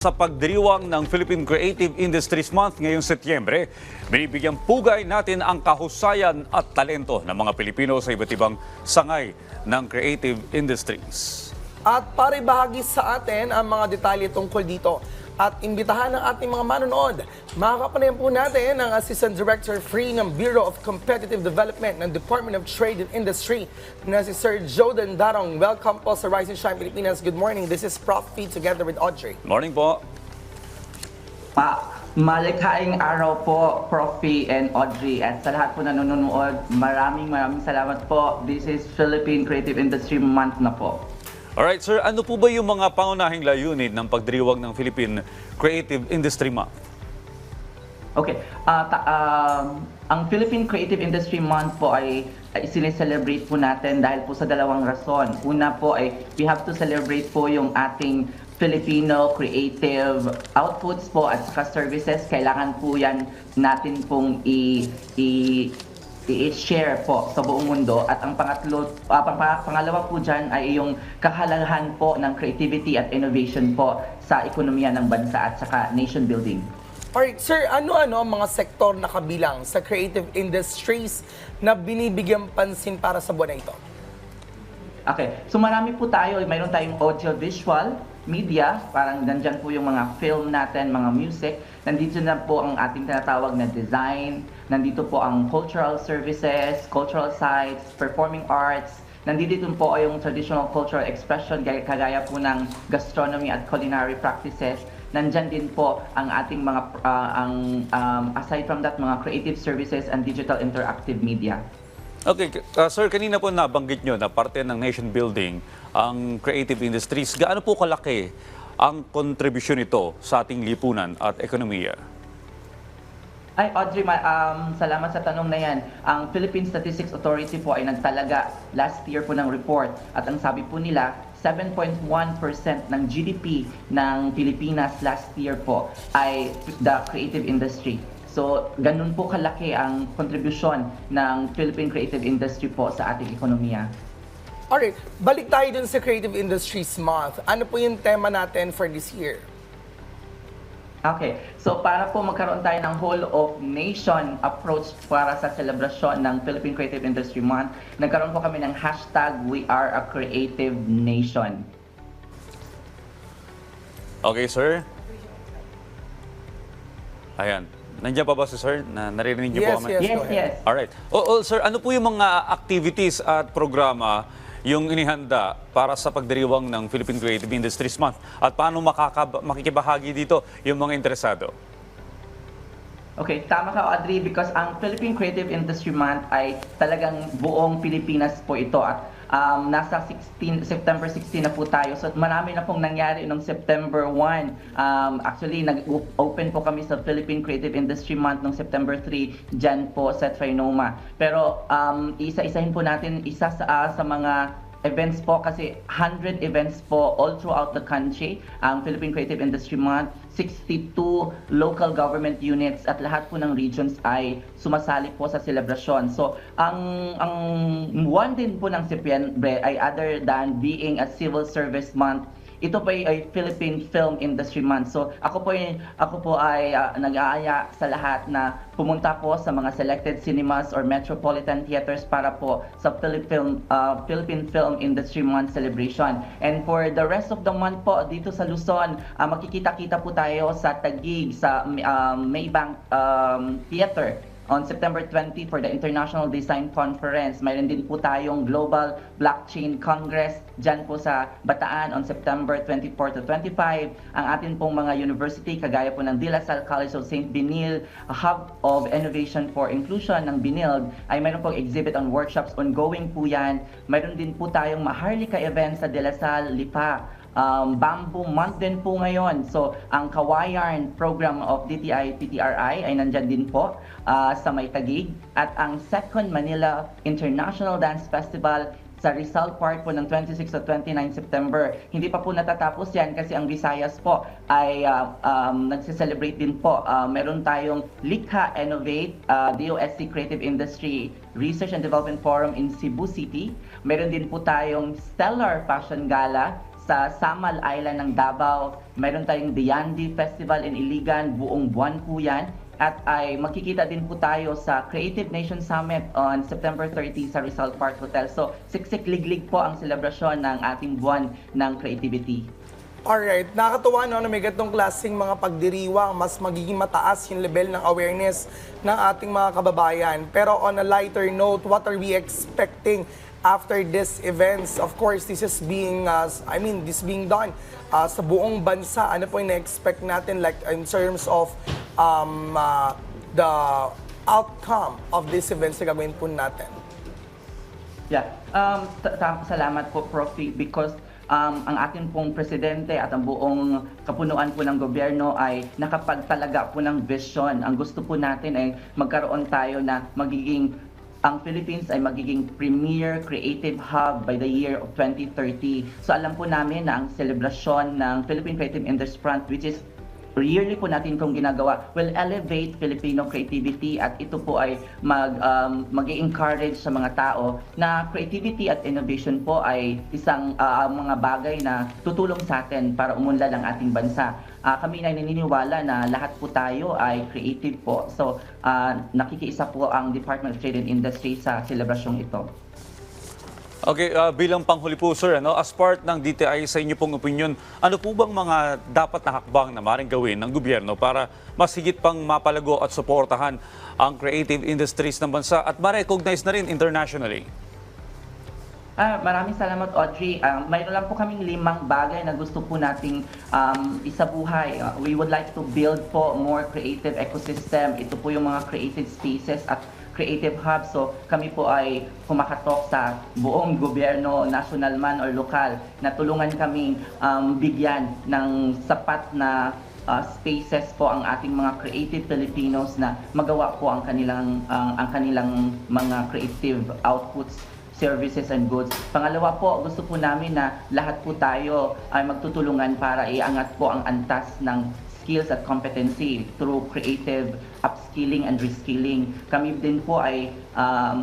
Sa pagdiriwang ng Philippine Creative Industries Month ngayong Setyembre, binibigyang pugay natin ang kahusayan at talento ng mga Pilipino sa iba't ibang sangay ng creative industries. At para ibahagi sa atin ang mga detalye tungkol dito at imbitahan ng ating mga manonood, makakapanayan po natin ang Assistant Director Free ng Bureau of Competitive Development ng Department of Trade and Industry na si Sir Joden Darong. Welcome po sa Rise and Shine Pilipinas. Good morning. This is Prof. P together with Audrey. Morning po. Pa, malikhaing araw po, Prof. P and Audrey. At sa lahat po na nanonood, maraming maraming salamat po. This is Philippine Creative Industry Month na po. Alright sir, ano po ba yung mga pangunahing layunin ng pagdiriwang ng Philippine Creative Industry Month? Okay. ah ta- um, ang Philippine Creative Industry Month po ay, ay sineselebrate po natin dahil po sa dalawang rason. Una po ay we have to celebrate po yung ating Filipino creative outputs po at saka services. Kailangan po yan natin pong i, i i-share po sa buong mundo at ang pangatlo ah, pang- pang- pangalawa po diyan ay yung kahalagahan po ng creativity at innovation po sa ekonomiya ng bansa at saka nation building. Alright, sir, ano-ano ang mga sektor na kabilang sa creative industries na binibigyan pansin para sa buwan na ito? Okay, so marami po tayo, mayroon tayong audiovisual, media, parang nandyan po yung mga film natin, mga music. Nandito na po ang ating tinatawag na design, nandito po ang cultural services, cultural sites, performing arts, nandito po yung traditional cultural expression, gaya- kagaya po ng gastronomy at culinary practices. Nandyan din po ang ating mga, ah, ang, um, aside from that, mga creative services and digital interactive media. Okay, uh, sir, kanina po nabanggit nyo na parte ng nation building ang creative industries. Gaano po kalaki ang kontribusyon nito sa ating lipunan at ekonomiya? Ay, Audrey, um, salamat sa tanong na yan. Ang Philippine Statistics Authority po ay nagtalaga last year po ng report at ang sabi po nila, 7.1% ng GDP ng Pilipinas last year po ay the creative industry. So, ganun po kalaki ang kontribusyon ng Philippine creative industry po sa ating ekonomiya. Alright, balik tayo dun sa Creative Industries Month. Ano po yung tema natin for this year? Okay, so para po magkaroon tayo ng whole of nation approach para sa selebrasyon ng Philippine Creative Industry Month, nagkaroon po kami ng hashtag We Are a Creative Nation. Okay, sir? Ayan. Nandiyan pa ba si sir? Na naririnig niyo Yes, po kami? yes. Yes, yes. Alright. O, o, sir, ano po yung mga activities at programa yung inihanda para sa pagdiriwang ng Philippine Creative Industries Month? At paano makakab- makikibahagi dito yung mga interesado? Okay, tama ka Audrey because ang Philippine Creative Industry Month ay talagang buong Pilipinas po ito at um, nasa 16, September 16 na po tayo. So marami na pong nangyari noong September 1. Um, actually, nag-open po kami sa Philippine Creative Industry Month noong September 3 dyan po sa Trinoma. Pero um, isa-isahin po natin isa sa, ah, sa mga events po kasi 100 events po all throughout the country ang Philippine Creative Industry Month 62 local government units at lahat po ng regions ay sumasali po sa selebrasyon. So, ang ang one din po ng September ay other than being a civil service month ito po ay, Philippine Film Industry Month. So ako po ay, ako po ay ah, nag-aaya sa lahat na pumunta po sa mga selected cinemas or metropolitan theaters para po sa Philippine ah, Philippine Film Industry Month celebration. And for the rest of the month po dito sa Luzon, ah, makikita-kita po tayo sa Taguig sa um, Maybank um, Theater on September 20 for the International Design Conference. Mayroon din po tayong Global Blockchain Congress dyan po sa Bataan on September 24 to 25. Ang atin pong mga university, kagaya po ng De La Salle College of St. Benil, hub of innovation for inclusion ng Benilde, ay mayroon pong exhibit on workshops ongoing po yan. Mayroon din po tayong Maharlika event sa De La Salle, Lipa um, Bamboo Month din po ngayon. So, ang Kawayan program of DTI PTRI ay nandyan din po ah, sa May Taguig. At ang Second Manila International Dance Festival sa Rizal Park po ng 26 at 29 September. Hindi pa po natatapos yan kasi ang Visayas po ay ah, um, nagse-celebrate din po. Ah, meron tayong Likha Innovate, ah, DOSC Creative Industry Research and Development Forum in Cebu City. Meron din po tayong Stellar Fashion Gala sa Samal Island ng Davao. Meron tayong Diandi Festival in Iligan, buong buwan po yan. At ay makikita din po tayo sa Creative Nation Summit on September 30 sa Rizal Park Hotel. So, siksik liglig po ang selebrasyon ng ating buwan ng creativity. Alright, nakakatuwa no, na may ganitong klaseng mga pagdiriwang, mas magiging mataas yung level ng awareness ng ating mga kababayan. Pero on a lighter note, what are we expecting after this events? Of course, this is being, uh, I mean, this being done uh, sa buong bansa. Ano po yung na-expect natin like in terms of um, uh, the outcome of these events na gagawin po natin? Yeah. Um, salamat po, Profi, because um, ang ating pong presidente at ang buong kapunuan po ng gobyerno ay nakapagtalaga po ng vision. Ang gusto po natin ay magkaroon tayo na magiging ang Philippines ay magiging premier creative hub by the year of 2030. So alam po namin na ang selebrasyon ng Philippine Creative Industry Month, which is yearly po natin itong ginagawa will elevate Filipino creativity at ito po ay mag um, mag-encourage sa mga tao na creativity at innovation po ay isang ah, mga bagay na tutulong sa atin para umunlad ang ating bansa. Ah, kami ay naniniwala na lahat po tayo ay creative po. So ah, nakikiisa po ang Department of Trade and Industry sa selebrasyong ito. Okay, uh, bilang panghuli po sir, ano, as part ng DTI sa inyo pong opinion, ano po bang mga dapat na hakbang na maring gawin ng gobyerno para mas higit pang mapalago at suportahan ang creative industries ng bansa at ma-recognize na rin internationally? Ah, maraming salamat Audrey. Um, mayroon lang po kaming limang bagay na gusto po nating um, isabuhay. Uh, we would like to build po more creative ecosystem. Ito po yung mga creative spaces at creative hubs. So kami po ay kumakatok sa buong gobyerno, national man or lokal, na tulungan kaming um, bigyan ng sapat na uh, spaces po ang ating mga creative Filipinos na magawa po ang kanilang ang, ang kanilang mga creative outputs services and goods. Pangalawa po, gusto po namin na lahat po tayo ay magtutulungan para iangat po ang antas ng skills at competency through creative upskilling and reskilling. Kami din po ay um,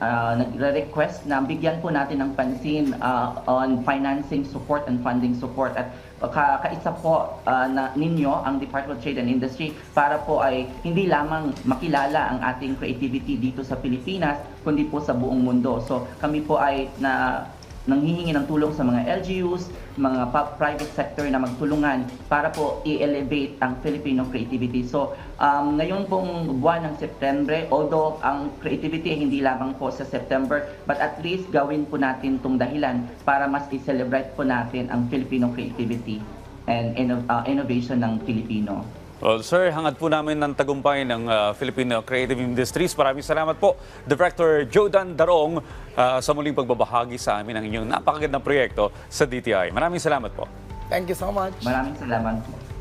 uh, nagre-request na bigyan po natin ng pansin uh, on financing support and funding support at ka kaisa po uh, na ninyo ang Department of Trade and Industry para po ay hindi lamang makilala ang ating creativity dito sa Pilipinas kundi po sa buong mundo. So kami po ay na nanghihingi ng tulong sa mga LGUs, mga private sector na magtulungan para po i-elevate ang Filipino creativity. So, um, ngayon pong buwan ng September, although ang creativity hindi lamang po sa September, but at least gawin po natin itong dahilan para mas i-celebrate po natin ang Filipino creativity and inno- uh, innovation ng Filipino. Well, sir, hangad po namin ng tagumpay ng uh, Filipino Creative Industries. Maraming salamat po, Director Jodan Darong, uh, sa muling pagbabahagi sa amin ng inyong napakagandang proyekto sa DTI. Maraming salamat po. Thank you so much. Maraming salamat po.